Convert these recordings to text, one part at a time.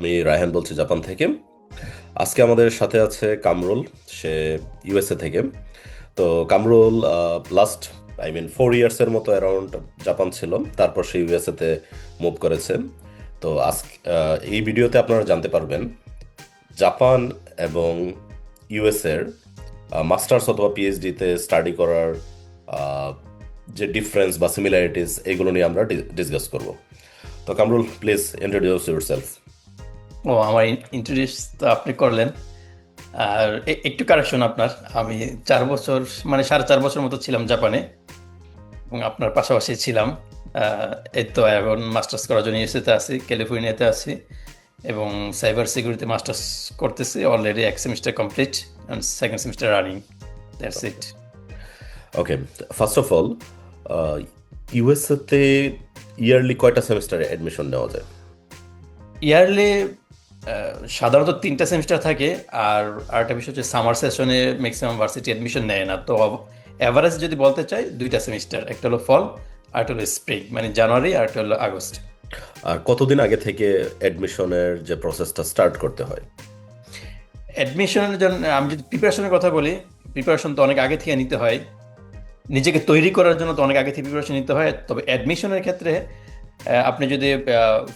আমি রায়হান বলছি জাপান থেকে। আজকে আমাদের সাথে আছে কামরুল, সে ইউএসএ থেকে। তো Kamrul last I mean four ইয়ার্সের মতো অ্যারাউন্ড জাপান ছিল, তারপর সে ইউএসএতে মুভ করেছে। তো আজ এই ভিডিওতে আপনারা জানতে পারবেন, জাপান এবং ইউএসএর মাস্টার্স অথবা পিএইচডিতে স্টাডি করার যে ডিফারেন্স বা সিমিলারিটিস এগুলো নিয়ে আমরা ডিসকাস করব। তো Kamrul please introduce yourself ও আমার ইন্ট্রোডিউস তো আপনি করলেন। আর একটু কারেকশন আপনার। আমি চার বছর মানে সাড়ে চার বছর মতো ছিলাম জাপানে। এবং আপনার পাশাপাশি ছিলাম। এই তো এখন মাস্টার্স করার জন্য ইউএসএতে আছি ক্যালিফোর্নিয়াতে আছি। এবং সাইবার সিকিউরিটি মাস্টার্স করতেছি। অলরেডি এক semester complete and second semester running that's it okay first of all ইউএসএতে yearly কয়টা সেমিস্টারে অ্যাডমিশন নেওয়া যায়? ইয়ারলি সাধারণত তিনটা সেমিস্টার থাকে আর আরেকটা বিষয় হচ্ছে সামার সেশনে ম্যাক্সিমাম ভার্সিটি অ্যাডমিশন নেয় না। তো অ্যাভারেজ যদি বলতে চাই দুইটা সেমিস্টার একটা হলো ফল আর একটা হলো স্প্রিং মানে জানুয়ারি আর একটা হলো আগস্ট। আর কতদিন আগে থেকে অ্যাডমিশনের যে প্রসেসটা স্টার্ট করতে হয়? অ্যাডমিশনের জন্য আমি যদি প্রিপারেশনের কথা বলি প্রিপারেশন তো অনেক আগে থেকে নিতে হয়। নিজেকে তৈরি করার জন্য তো অনেক আগে থেকে প্রিপারেশন নিতে হয়। তবে অ্যাডমিশনের ক্ষেত্রে আপনি যদি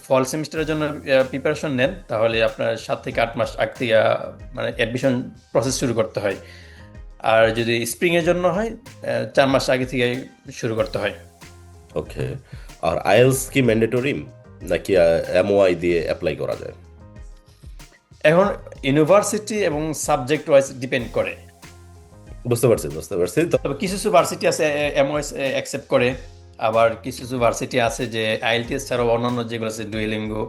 ফল সেমিস্টারের জন্য প্রিপারেশন নেন তাহলে আপনার সাত থেকে আট মাস আগ থেকে মানে অ্যাডমিশন প্রসেস শুরু করতে হয়। আর যদি স্প্রিংয়ের জন্য হয় চার মাস আগে থেকে শুরু করতে হয়। ওকে। আর আইএলস কি ম্যান্ডেটরি নাকি এমওআই দিয়ে অ্যাপ্লাই করা যায়? এখন ইউনিভার্সিটি এবং সাবজেক্ট ওয়াইজ ডিপেন্ড করে। বুঝতে পারছি বুঝতে পারছি। তবে কিছু কিছু ভার্সিটি আছে এমওএস অ্যাকসেপ্ট করে। আবার কিছু কিছু ভার্সিটি আছে যে আইএলটিএস ছাড়াও অন্যান্য যেগুলো আছে ডুয়েলিঙ্গো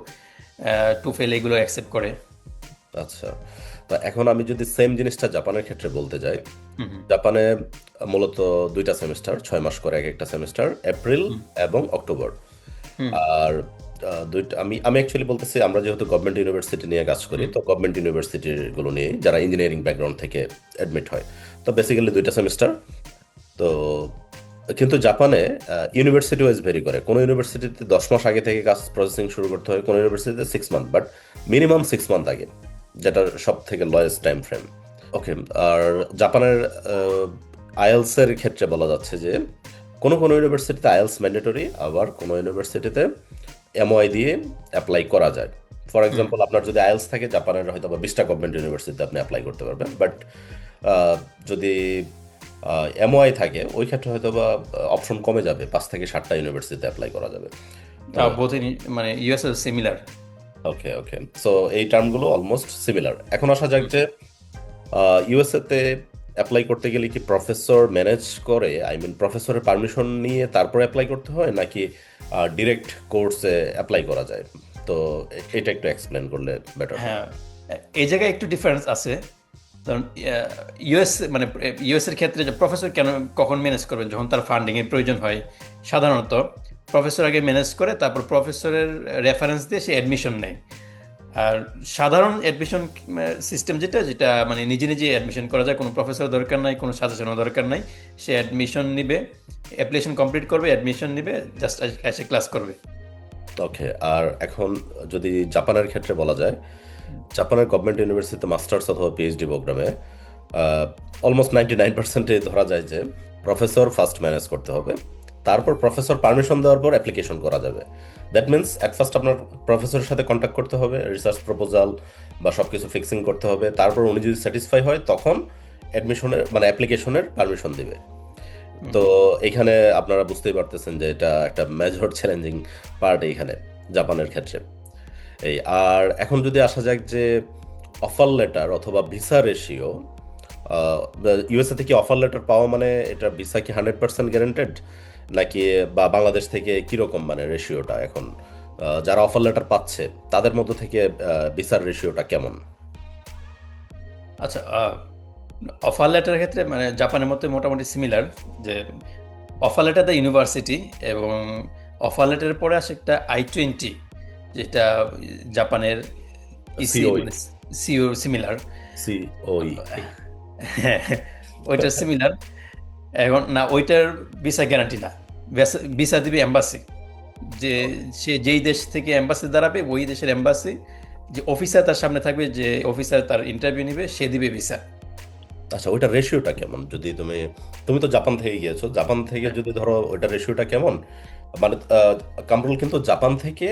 টুফেল এগুলো অ্যাকসেপ্ট করে। আচ্ছা। তো এখন আমি যদি সেম জিনিসটা জাপানের ক্ষেত্রে বলতে যাই জাপানে মূলত দুইটা সেমিস্টার ছয় মাস করে এক একটা সেমিস্টার এপ্রিল এবং অক্টোবর আর দুইটা আমি আমি অ্যাকচুয়ালি বলতেছি আমরা যেহেতু গভর্নমেন্ট ইউনিভার্সিটি নিয়ে কাজ করি তো গভর্নমেন্ট ইউনিভার্সিটিরগুলো নিয়ে যারা ইঞ্জিনিয়ারিং ব্যাকগ্রাউন্ড থেকে অ্যাডমিট হয়। তো বেসিক্যালি দুইটা সেমিস্টার তো কিন্তু জাপানে ইউনিভার্সিটি ওয়াইজ ভেরি করে। কোনো ইউনিভার্সিটিতে দশ মাস আগে থেকে কাজ প্রসেসিং শুরু করতে হয় কোনো ইউনিভার্সিটিতে six month but minimum six month আগে যেটা সব থেকে লয়েস্ট টাইম ফ্রেম ওকে আর জাপানের আইএলস এর ক্ষেত্রে বলা যাচ্ছে যে কোনো কোনো ইউনিভার্সিটিতে আইএলস ম্যান্ডেটরি আবার কোনো ইউনিভার্সিটিতে এমওআই দিয়ে অ্যাপ্লাই করা যায়। ফর এক্সাম্পল আপনার যদি আইএলস থাকে জাপানের হয়তো বা বিশটা গভর্নমেন্ট ইউনিভার্সিটিতে আপনি অ্যাপ্লাই করতে পারবেন বাট যদি এমওআই থাকে ওই ক্ষেত্রে হয়তো বা অপশন কমে যাবে পাঁচ থেকে সাতটা ইউনিভার্সিটিতে অ্যাপ্লাই করা যাবে। মানে US similar okay okay so এই টার্মগুলো অলমোস্ট সিমিলার এখন আসা যাক যে ইউএসএতে অ্যাপ্লাই করতে গেলে কি প্রফেসর ম্যানেজ করে? আই মিন প্রফেসরের পারমিশন নিয়ে তারপরে অ্যাপ্লাই করতে হয় নাকি ডিরেক্ট কোর্সে অ্যাপ্লাই করা যায়? তো এটা একটু এক্সপ্লেন করলে বেটার হ্যাঁ। এই জায়গায় একটু ডিফারেন্স আছে। কারণ ইউএস মানে ইউএস এর ক্ষেত্রে যে প্রফেসর কেন কখন ম্যানেজ করবেন? যখন তার ফান্ডিং এর প্রয়োজন হয়, সাধারণত প্রফেসর আগে ম্যানেজ করে, তারপর প্রফেসরের রেফারেন্স দিয়ে সে অ্যাডমিশন নেয়। আর সাধারণ অ্যাডমিশন সিস্টেম যেটা যেটা মানে নিজে নিজে অ্যাডমিশন করা যায়, কোনো প্রফেসর দরকার নাই, কোনো সাজেশনও দরকার নাই, সে অ্যাডমিশন নিবে অ্যাপ্লিকেশন কমপ্লিট করবে অ্যাডমিশন নিবে জাস্ট এসে ক্লাস করবে। ওকে আর এখন যদি জাপানের ক্ষেত্রে বলা যায় জাপানের গভর্নমেন্ট ইউনিভার্সিটিতে মাস্টার্স অথবা পিএইচডি প্রোগ্রামে অলমোস্ট নাইনটি নাইন পার্সেন্টে ধরা যায় যে প্রফেসর ফার্স্ট ম্যানেজ করতে হবে। তারপর প্রফেসর পারমিশন দেওয়ার পর অ্যাপ্লিকেশন করা যাবে। দ্যাট মিন্স অ্যাট ফার্স্ট আপনার প্রফেসরের সাথে কন্ট্যাক্ট করতে হবে রিসার্চ প্রপোজাল বা সব কিছু ফিক্সিং করতে হবে। তারপর উনি যদি স্যাটিসফাই হয় তখন অ্যাডমিশনের মানে অ্যাপ্লিকেশনের পারমিশন দিবে। তো এখানে আপনারা বুঝতেই পারতেছেন যে এটা একটা মেজর চ্যালেঞ্জিং পার্ট এইখানে জাপানের ক্ষেত্রে। এই, আর এখন যদি আসা যাক যে অফার লেটার অথবা ভিসা রেশিও ইউএসএ থেকে অফার লেটার পাওয়া মানে এটা ভিসা কি হান্ড্রেড পার্সেন্ট গ্যারেন্টেড নাকি, বা বাংলাদেশ থেকে কীরকম মানে রেশিওটা এখন যারা অফার লেটার পাচ্ছে, তাদের মধ্য থেকে ভিসার রেশিওটা কেমন? আচ্ছা অফার লেটারের ক্ষেত্রে মানে জাপানের মতো মোটামুটি সিমিলার যে অফার লেটার দ্য ইউনিভার্সিটি এবং অফার লেটারের পরে আসে একটা আই টোয়েন্টি যেটা জাপানের সিও সিমিলার সি ওই ওইটার সিমিলার এখন না ওইটার ভিসা গ্যারান্টি না। ভিসা দিবে এম্বাসি যে সে যেই দেশ থেকে এম্বাসি দাঁড়াবে ওই দেশের এম্বাসি যে অফিসার তার সামনে থাকবে যে অফিসার তার ইন্টারভিউ নিবে সে দিবে ভিসা আচ্ছা ওইটা রেশিওটা কেমন? যদি তুমি তুমি তো জাপান থেকে গিয়েছো জাপান থেকে যদি ধরো ওইটা রেশিওটা কেমন? মানে কামরুল কিন্তু জাপান থেকে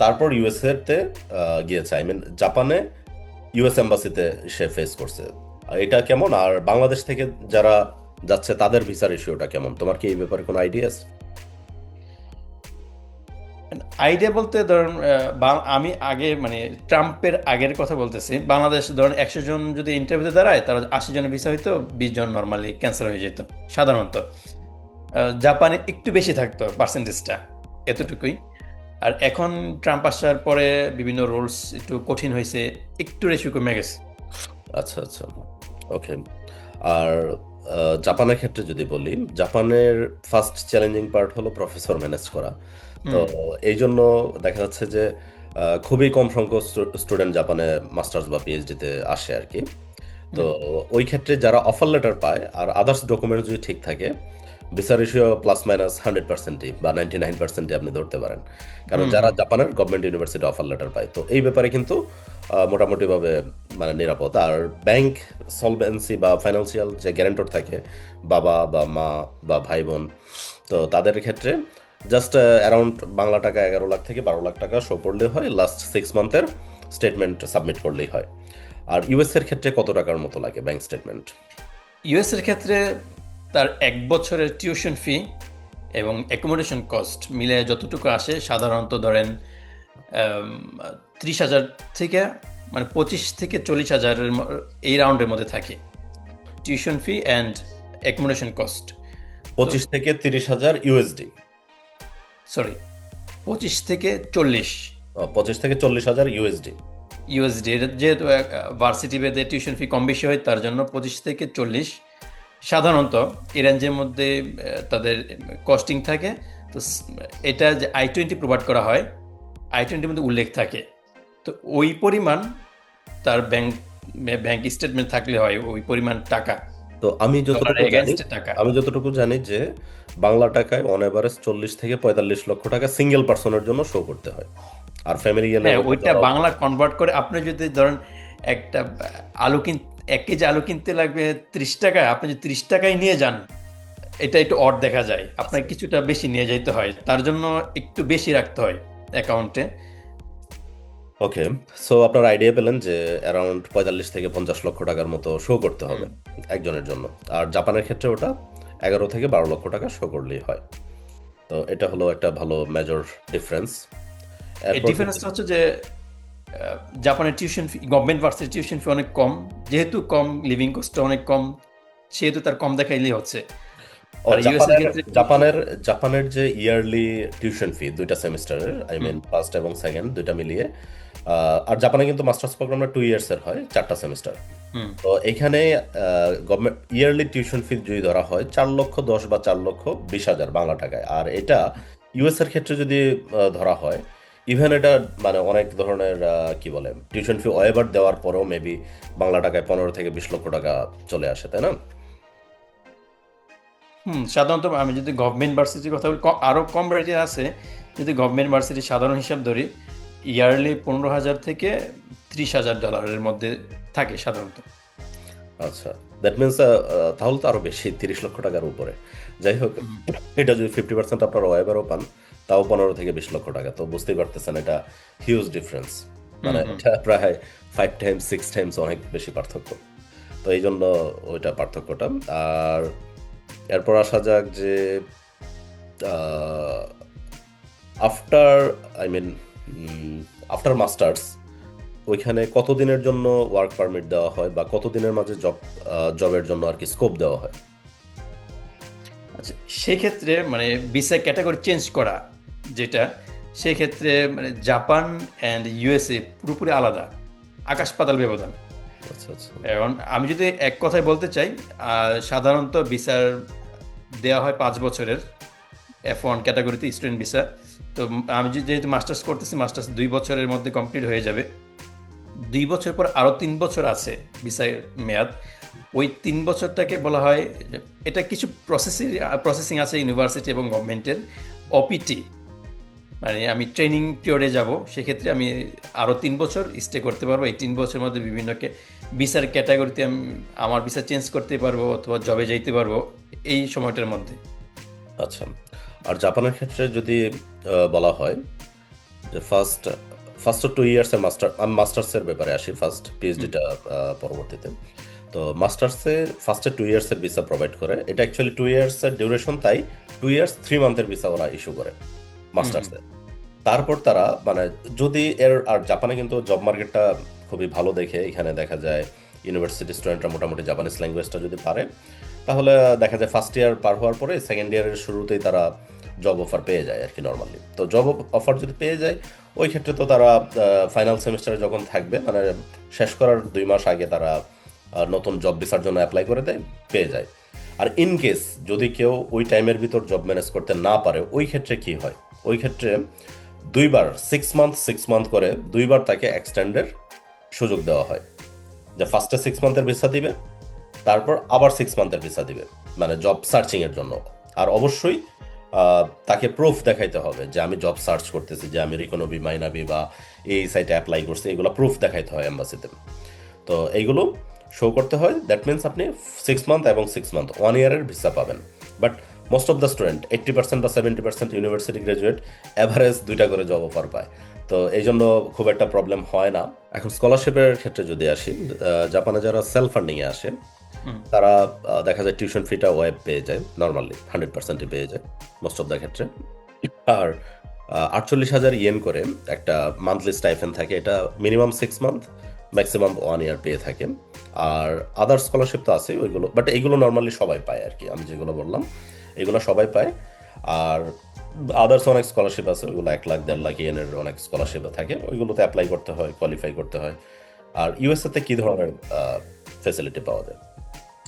তারপর ইউএসএ তে আহ, গিয়েছে। আই মিন জাপানে ইউএস এম্বাসিতে সে ফেস করছে। এটা কেমন? আর বাংলাদেশ থেকে যারা যাচ্ছে তাদের ভিসার রেশিওটা কেমন? তোমার কি এই ব্যাপারে কোনো আইডিয়া আছে? আইডিয়া বলতে ধরুন আমি আগে মানে ট্রাম্পের আগের কথা বলতেছি। বাংলাদেশ ধরুন একশো জন যদি ইন্টারভিউতে দাঁড়ায় তারা আশি জনের ভিসা হইতো বিশ জন নর্মালি ক্যান্সেল হয়ে যেত সাধারণত। জাপানে একটু বেশি থাকতো পার্সেন্টেজটা এতটুকুই। আর এখন ট্রাম্প আসার পরে বিভিন্ন রুলস একটু কঠিন হয়েছে একটু রেশিও কমে গেছে। আচ্ছা আচ্ছা। ওকে আর জাপানের ক্ষেত্রে যদি বলি জাপানের ফার্স্ট চ্যালেঞ্জিং পার্ট হলো প্রফেসর ম্যানেজ করা। তো এই জন্য দেখা যাচ্ছে যে খুবই কম সংখ্যক স্টুডেন্ট জাপানে মাস্টার্স বা পিএইচডিতে আসে আর কি। তো ওই ক্ষেত্রে যারা অফার লেটার পায় আর আদার্স ডকুমেন্ট যদি ঠিক থাকে visa ratio plus minus hundred পার্সেন্টই বা নাইনটি নাইন পার্সেন্টই আপনি ধরতে পারেন। কারণ যারা জাপানের গভর্নমেন্ট ইউনিভার্সিটি অফার লেটার পায় তো এই ব্যাপারে কিন্তু মোটামুটিভাবে মানে নিরাপদ। আর ব্যাংক সলভেন্সি বা ফাইন্যান্সিয়াল যে গ্যারেন্টর থাকে বাবা বা মা বা ভাই বোন তো তাদের ক্ষেত্রে জাস্ট অ্যারাউন্ড বাংলা টাকা এগারো লাখ থেকে বারো লাখ টাকা শো করলে হয় লাস্ট সিক্স মান্থের স্টেটমেন্ট সাবমিট করলেই হয়। আর ইউএস এর ক্ষেত্রে কত টাকার মতো লাগে ব্যাংক স্টেটমেন্ট ইউএস এর ক্ষেত্রে তার এক বছরের টিউশন ফি এবং অ্যাকোমোডেশন কস্ট মিলে যতটুকু আসে সাধারণত ধরেন ত্রিশ হাজার থেকে মানে পঁচিশ থেকে চল্লিশ হাজারের এই রাউন্ডের মধ্যে থাকে। Tuition fee and accommodation cost পঁচিশ থেকে তিরিশ হাজার ইউএসডি সরি পঁচিশ থেকে চল্লিশ। পঁচিশ থেকে চল্লিশ হাজার ইউএসডি ইউএসডি যেহেতু ভার্সিটি বেদে টিউশন ফি কম বেশি হয় তার জন্য পঁচিশ থেকে চল্লিশ সাধারণত রেঞ্জের মধ্যে তাদের কস্টিং থাকে। তো এটা যে আই টোয়েন্টি প্রোভাইড করা হয় আই টোয়েন্টির মধ্যে উল্লেখ থাকে। তো ওই পরিমাণ তার ব্যাংক ব্যাংক স্টেটমেন্ট থাকলে হয় ওই পরিমাণ টাকা। তো আমি যতটুকু জানি আমি যতটুকু জানি যে বাংলা টাকায় অন এভারেজ চল্লিশ থেকে পঁয়তাল্লিশ লক্ষ টাকা সিঙ্গেল পার্সনের জন্য শো করতে হয়। আর ফ্যামিলি ওইটা বাংলা কনভার্ট করে আপনি যদি ধরেন একটা আলু কিন এক কেজি আলু কিনতে লাগবে ত্রিশ টাকা আপনি যদি ত্রিশ টাকায় নিয়ে যান এটা একটু অড দেখা যায়। আপনার কিছুটা বেশি নিয়ে যেতে হয় তার জন্য একটু বেশি রাখতে হয় অ্যাকাউন্টে ওকে সো আপনার আইডিয়া পেলেন যে অ্যারাউন্ড পঁয়তাল্লিশ থেকে পঞ্চাশ লক্ষ টাকার মতো শো করতে হবে একজনের জন্য। আর জাপানের ক্ষেত্রে ওটা এগারো থেকে বারো লক্ষ টাকা শো করলেই হয়। তো এটা হলো একটা ভালো মেজর ডিফারেন্স ডিফারেন্সটা হচ্ছে যে জাপানের tuition fee government varsity tuition fee অনেক কম। যেহেতু কম লিভিং কস্ট অনেক কম সেহেতু তার কম দেখাইলেই হচ্ছে। জাপানের জাপানের যে ইয়ারলি টিউশন ফি দুইটা সেমিস্টারের আই মিন ফার্স্ট এবং সেকেন্ড দুইটা মিলিয়ে আর জাপানে কিন্তু মাস্টার্স প্রোগ্রামটা টু ইয়ার্স এর হয় চারটা সেমিস্টার। তো এখানে গভর্নমেন্ট ইয়ারলি টিউশন ফি যদি ধরা হয় চার লক্ষ দশ বা চার লক্ষ বিশ হাজার বাংলা টাকায়। আর এটা ইউএস এর ক্ষেত্রে যদি ধরা হয় ইভেন এটা মানে অনেক ধরনের কি বলে টিউশন ফি ওয়েবার দেওয়ার পরেও মেবি বাংলা টাকায় পনেরো থেকে বিশ লক্ষ টাকা চলে আসে তাই না? হুম সাধারণত আমি যদি গভর্নমেন্ট ভার্সিটির কথা বলি ক- আরও কম রেটে আছে। যদি গভর্নমেন্ট ভার্সিটির সাধারণ হিসাব ধরি ইয়ারলি পনেরো হাজার থেকে ত্রিশ হাজার ডলারের মধ্যে থাকে সাধারণত। আচ্ছা দ্যাট মিনস তাহলে তো আরও বেশি তিরিশ লক্ষ টাকার উপরে। যাই হোক এটা যদি ফিফটি পার্সেন্ট আপনার ওয়েবারও পান তাও পনেরো থেকে বিশ লক্ষ টাকা। তো বুঝতেই পারতেছেন এটা হিউজ ডিফারেন্স মানে এটা প্রায় ফাইভ টাইমস সিক্স টাইমস অনেক বেশি পার্থক্য। তো এই জন্য ওইটা পার্থক্যটা। আর এরপর আসা যাক যে after I mean after masters ওইখানে কতদিনের জন্য ওয়ার্ক পারমিট দেওয়া হয় বা কতদিনের মাঝে জব জবের জন্য আর কি স্কোপ দেওয়া হয়? আচ্ছা সেক্ষেত্রে মানে ভিসা ক্যাটাগরি চেঞ্জ করা যেটা সেক্ষেত্রে মানে জাপান অ্যান্ড ইউএসএ পুরোপুরি আলাদা। আকাশ পাতাল ব্যবধান। আচ্ছা আচ্ছা। এখন আমি যদি এক কথায় বলতে চাই সাধারণত বিচার দেওয়া হয় পাঁচ বছরের এফ ওয়ান ক্যাটাগরিতে স্টুডেন্ট ভিসা। তো আমি যেহেতু মাস্টার্স করতেছি মাস্টার্স দুই বছরের মধ্যে কমপ্লিট হয়ে যাবে। দুই বছর পর আরও তিন বছর আছে ভিসার মেয়াদ। ওই তিন বছরটাকে বলা হয় এটা কিছু প্রসেসিং প্রসেসিং আছে ইউনিভার্সিটি এবং গভর্নমেন্টের। অপিটি মানে আমি ট্রেনিং পিরিয়ডে যাব সেক্ষেত্রে আমি আরও তিন বছর স্টে করতে পারব। এই তিন বছরের মধ্যে বিভিন্ন ভিসার ক্যাটাগরিতে আমি আমার ভিসা চেঞ্জ করতে পারব অথবা জবে যাইতে পারব এই সময়টার মধ্যে। আচ্ছা। আর জাপানের ক্ষেত্রে যদি বলা হয় যে ফার্স্ট ফার্স্ট টু ইয়ার্সের মাস্টার আমি মাস্টার্সের ব্যাপারে আসি ফার্স্ট পিএইচডিটা পরবর্তীতে। তো মাস্টার্সে ফার্স্টে টু ইয়ার্সের ভিসা প্রোভাইড করে। এটা অ্যাকচুয়ালি টু ইয়ার্সের ডিউরেশন তাই টু ইয়ার্স থ্রি মান্থের ভিসা ওরা ইস্যু করে মাস্টার্সে তারপর তারা মানে যদি এর, আর জাপানে কিন্তু জব মার্কেটটা খুবই ভালো দেখে, এখানে দেখা যায় ইউনিভার্সিটি স্টুডেন্টরা মোটামুটি জাপানিজ ল্যাঙ্গুয়েজটা যদি পারে, তাহলে দেখা যায় ফার্স্ট ইয়ার পার হওয়ার পরে সেকেন্ড ইয়ারের শুরুতেই তারা জব অফার পেয়ে যায় আর কি নর্মালি তো জব অফার যদি পেয়ে যায়, ওই ক্ষেত্রে তো তারা ফাইনাল সেমিস্টারে যখন থাকবে মানে শেষ করার দুই মাস আগে তারা নতুন জব ভিসার জন্য অ্যাপ্লাই করে দেয়, পেয়ে যায়। আর ইন কেস যদি কেউ ওই টাইমের ভিতর জব ম্যানেজ করতে না পারে, ওই ক্ষেত্রে কি হয়? ওই ক্ষেত্রে দুইবার সিক্স মান্থ সিক্স মান্থ করে দুইবার তাকে এক্সটেন্ডের সুযোগ দেওয়া হয়। যে ফার্স্টে সিক্স মান্থের ভিসা দিবে, তারপর আবার সিক্স মান্থের ভিসা দিবে মানে জব সার্চিং এর জন্য। আর অবশ্যই তাকে প্রুফ দেখাইতে হবে যে আমি জব সার্চ করতেছি, যে আমি রিকোনবি মাইনাবি বা এই সাইটে অ্যাপ্লাই করছি, এগুলো প্রুফ দেখাইতে হয় এম্বাসিতে তো এইগুলো শো করতে হয় দ্যাট মিনস আপনি সিক্স মান্থ এবং সিক্স মান্থ ওয়ান ইয়ারের ভিসা পাবেন। But most of the student eighty percent বা seventy percent university graduate average দুইটা করে জব অফার পায়। তো এই জন্য খুব একটা প্রবলেম হয় না। এখন স্কলারশিপের ক্ষেত্রে যদি আসি জাপানে যারা সেলফ ফান্ডিংয়ে আসে তারা দেখা যায় টিউশন ফিটা ওয়েব পেয়ে যায় নর্মালি হান্ড্রেড পার্সেন্টই পেয়ে যায় মোস্ট অফ দ্য ক্ষেত্রে। আর আটচল্লিশ হাজার ইয়েন করে একটা মান্থলি স্টাইফেন থাকে এটা minimum six month maximum one year পেয়ে থাকে। আর আদার স্কলারশিপ তো আছে ওইগুলো বাট এইগুলো নর্মালি সবাই পায় আর কি আমি যেগুলো বললাম। এগুলো সবাই পায়। আর আদার্স অনেক স্কলারশিপ আছে, ওইগুলো এক লাখ, দেড় লাখ ইয়েনের অনেক স্কলারশিপ থাকে। ওইগুলোতে অ্যাপ্লাই করতে হয় কোয়ালিফাই করতে হয়। আর ইউএসএ তে কি ধরনের ফেসিলিটি পাওয়া যায়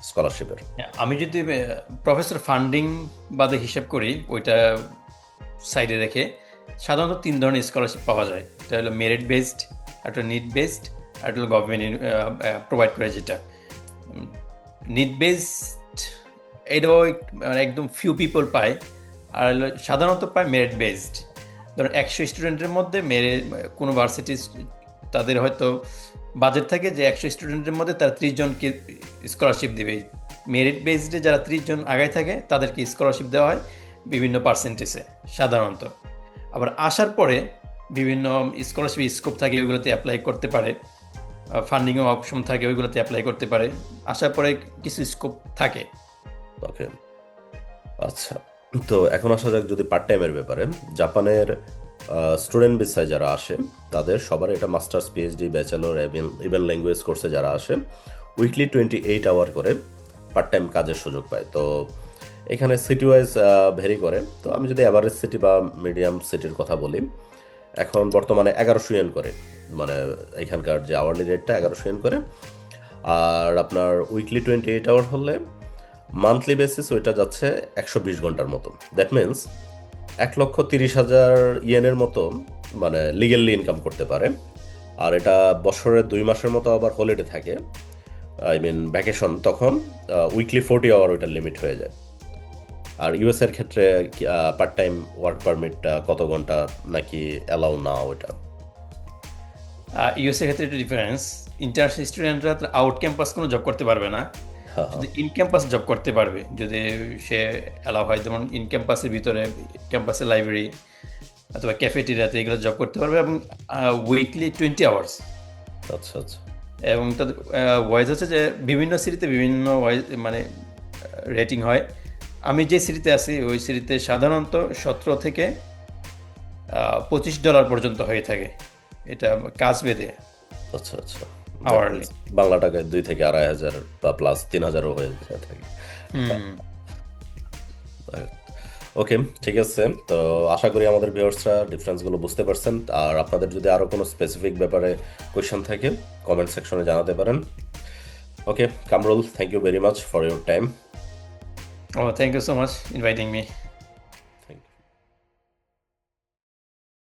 স্কলারশিপের আমি যদি প্রফেসর ফান্ডিং বাদে হিসাব করি, ওইটা সাইডে রেখে, সাধারণত তিন ধরনের স্কলারশিপ পাওয়া যায়। এটা হলো মেরিট বেসড একটা নিট বেসড একটা হলো গভর্নমেন্ট প্রোভাইড করে যেটা। নিট বেসড এটাও মানে একদম ফিউ পিপল পায়। আর সাধারণত পায় মেরিট বেসড ধরুন একশো স্টুডেন্টের মধ্যে মেরে কোনো ভার্সিটি তাদের হয়তো বাজেট থাকে যে একশো স্টুডেন্টের মধ্যে তারা ত্রিশ জনকে স্কলারশিপ দেবে। মেরিট বেসডে যারা ত্রিশ জন আগায় থাকে, তাদেরকে স্কলারশিপ দেওয়া হয় বিভিন্ন পার্সেন্টেজে সাধারণত। আবার আসার পরে বিভিন্ন স্কলারশিপ স্কোপ থাকে, ওইগুলোতে অ্যাপ্লাই করতে পারে। ফান্ডিংও অপশন থাকে, ওইগুলোতে অ্যাপ্লাই করতে পারে। আসার পরে কিছু স্কোপ থাকে। ওকে আচ্ছা তো এখন আসা যাক যদি পার্ট টাইমের ব্যাপারে। জাপানের স্টুডেন্ট ভিসায় যারা আসে, তাদের সবার এটা মাস্টার্স পিএইচডি ব্যাচেলর এবং ইভেন ল্যাঙ্গুয়েজ কোর্সে যারা আসে উইকলি টোয়েন্টি এইট আওয়ার করে পার্ট টাইম কাজের সুযোগ পায়। তো এখানে সিটি ওয়াইজ ভেরি করে। তো আমি যদি অ্যাভারেজ সিটি বা মিডিয়াম সিটির কথা বলি, এখন বর্তমানে এগারোশো ইয়েন করে। মানে এখানকার যে আওয়ারলি রেটটা এগারোশো ইয়েন করে। আর আপনার উইকলি টোয়েন্টি এইট আওয়ার হলে মান্থলি বেসিস ওইটা যাচ্ছে একশো বিশ ঘণ্টার মতো। দ্যাট মিন্স এক লক্ষ তিরিশ হাজার ইয়েনের মতো মানে লিগেলি ইনকাম করতে পারে। আর এটা বছরের দুই মাসের মতো আবার হলিডে থাকে। আই মিন ভ্যাকেশন তখন উইকলি ফোর্টি আওয়ার ওইটার লিমিট হয়ে যায়। আর ইউএস এর ক্ষেত্রে পার্ট টাইম ওয়ার্ক পারমিটটা কত ঘণ্টা নাকি অ্যালাউ না ওইটা। ইউএসএ ক্ষেত্রে একটু ডিফারেন্স ইন্টারন্যাশনাল স্টুডেন্টরা আউট ক্যাম্পাস কোনো জব করতে পারবে না। যদি ইন ক্যাম্পাস জব করতে পারবে যদি সে অ্যালাউ হয় যেমন ইন ক্যাম্পাসের ভিতরে ক্যাম্পাসের লাইব্রেরি অথবা ক্যাফেটেরিয়াতে এগুলো জব করতে পারবে এবং উইকলি টোয়েন্টি আওয়ার্স আচ্ছা আচ্ছা। এবং তাদের ওয়াইজ হচ্ছে যে বিভিন্ন সিটিতে বিভিন্ন ওয়াইজ মানে রেটিং হয়। আমি যে সিটিতে আছি ওই সিটিতে সাধারণত সতেরো থেকে পঁচিশ ডলার পর্যন্ত হয়ে থাকে। এটা কাজ বেঁধে। আচ্ছা আচ্ছা। Hourly. বাংলা টাকায় দুই থেকে আড়াই হাজার বা প্লাস তিন হাজারও হয়ে থাকে ওকে ঠিক আছে। তো আশা করি আমাদের ভিউয়ার্সরা ডিফারেন্সগুলো বুঝতে পারছেন। আর আপনাদের যদি আরও কোনো স্পেসিফিক ব্যাপারে কোয়েশ্চেন থাকে কমেন্ট সেকশনে জানাতে পারেন। Okay Kamrul thank you very much for your time Oh, thank you so much inviting me.